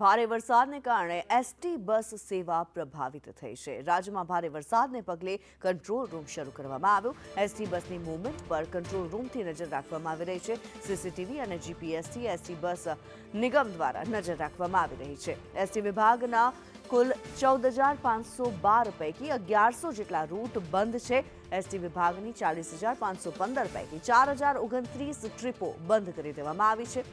ભારે વરસાદને કારણે એસટી બસ સેવા પ્રભાવિત થઈ છે. રાજ્યમાં ભારે વરસાદને પગલે કંટ્રોલ રૂમ શરૂ કરવામાં આવ્યો. એસટી બસની મૂવમેન્ટ પર કંટ્રોલ રૂમથી નજર રાખવામાં આવી રહી છે. સીસીટીવી અને જીપીએસથી એસટી બસ નિગમ દ્વારા નજર રાખવામાં આવી રહી છે. એસટી વિભાગના કુલ ચૌદ હજાર પાંચસો બાર પૈકી અગિયારસો જેટલા રૂટ બંધ છે. એસટી વિભાગની ચાલીસ હજાર પાંચસો પંદર પૈકી ચાર હજાર ઓગણત્રીસ ટ્રીપો બંધ કરી દેવામાં આવી છે.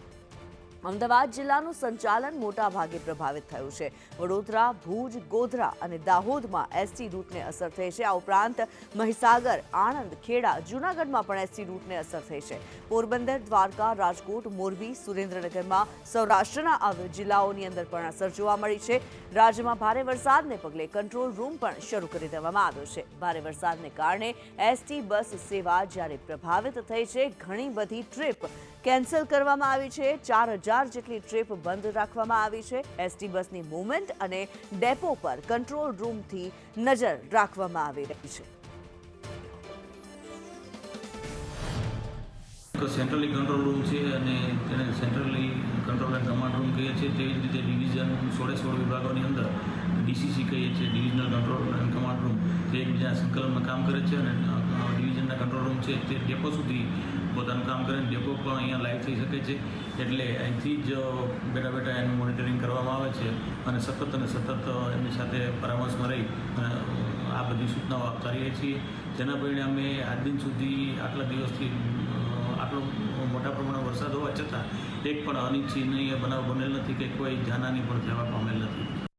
અમદાવાદ જિલ્લાનું સંચાલન મોટા ભાગે પ્રભાવિત થયું છે. વડોદરા, ભુજ, ગોધરા અને દાહોદમાં એસટી રૂટને અસર થઈ છે. આ ઉપરાંત મહીસાગર, આણંદ, ખેડા, જૂનાગઢમાં પણ એસટી રૂટને અસર થઈ છે. પોરબંદર, દ્વારકા, રાજકોટ, મોરબી, સુરેન્દ્રનગરમાં સૌરાષ્ટ્રના જિલ્લાઓની અંદર પણ અસર જોવા મળી છે. રાજ્યમાં ભારે વરસાદને પગલે કંટ્રોલ રૂમ પણ શરૂ કરી દેવામાં આવ્યો છે. ભારે વરસાદને કારણે એસટી બસ સેવા જ્યારે પ્રભાવિત થઈ છે, ઘણી બધી ટ્રીપ કેન્સલ કરવામાં આવી છે. ચાર હજાર જેટલી ટ્રીપ બંધ રાખવામાં આવી છે. એસટી બસની મૂવમેન્ટ અને ડેપો પર કંટ્રોલ રૂમથી નજર રાખવામાં આવી રહી છે. તો સેન્ટ્રલી કંટ્રોલ રૂમ છે અને તેને centrally control and command room કહીએ છીએ. તેવી જ રીતે ડિવિઝન સોળે સોળ વિભાગોની અંદર ડીસીસી કહીએ છીએ, divisional control and command room. તે એકબીજા સંકલનમાં કામ કરે છે અને અ, કંટ્રોલ રૂમ છે તે ડેપો સુધી પોતાનું કામ કરે ડેપો પણ અહીંયા લાઈવ થઈ શકે છે. એટલે અહીંથી જ બેઠા બેઠા એનું મોનિટરિંગ કરવામાં આવે છે અને સતત અને સતત એમની સાથે પરામર્શમાં રહી આ બધી સૂચનાઓ આપતા રહીએ છીએ. જેના પરિણામે આજ દિન સુધી આટલા દિવસથી આટલો મોટા પ્રમાણમાં વરસાદ હોવા છતાં એક પણ અનિચ્છનીય બનાવ બનેલ નથી કે કોઈ જાનહાની પણ થવા પામેલ નથી.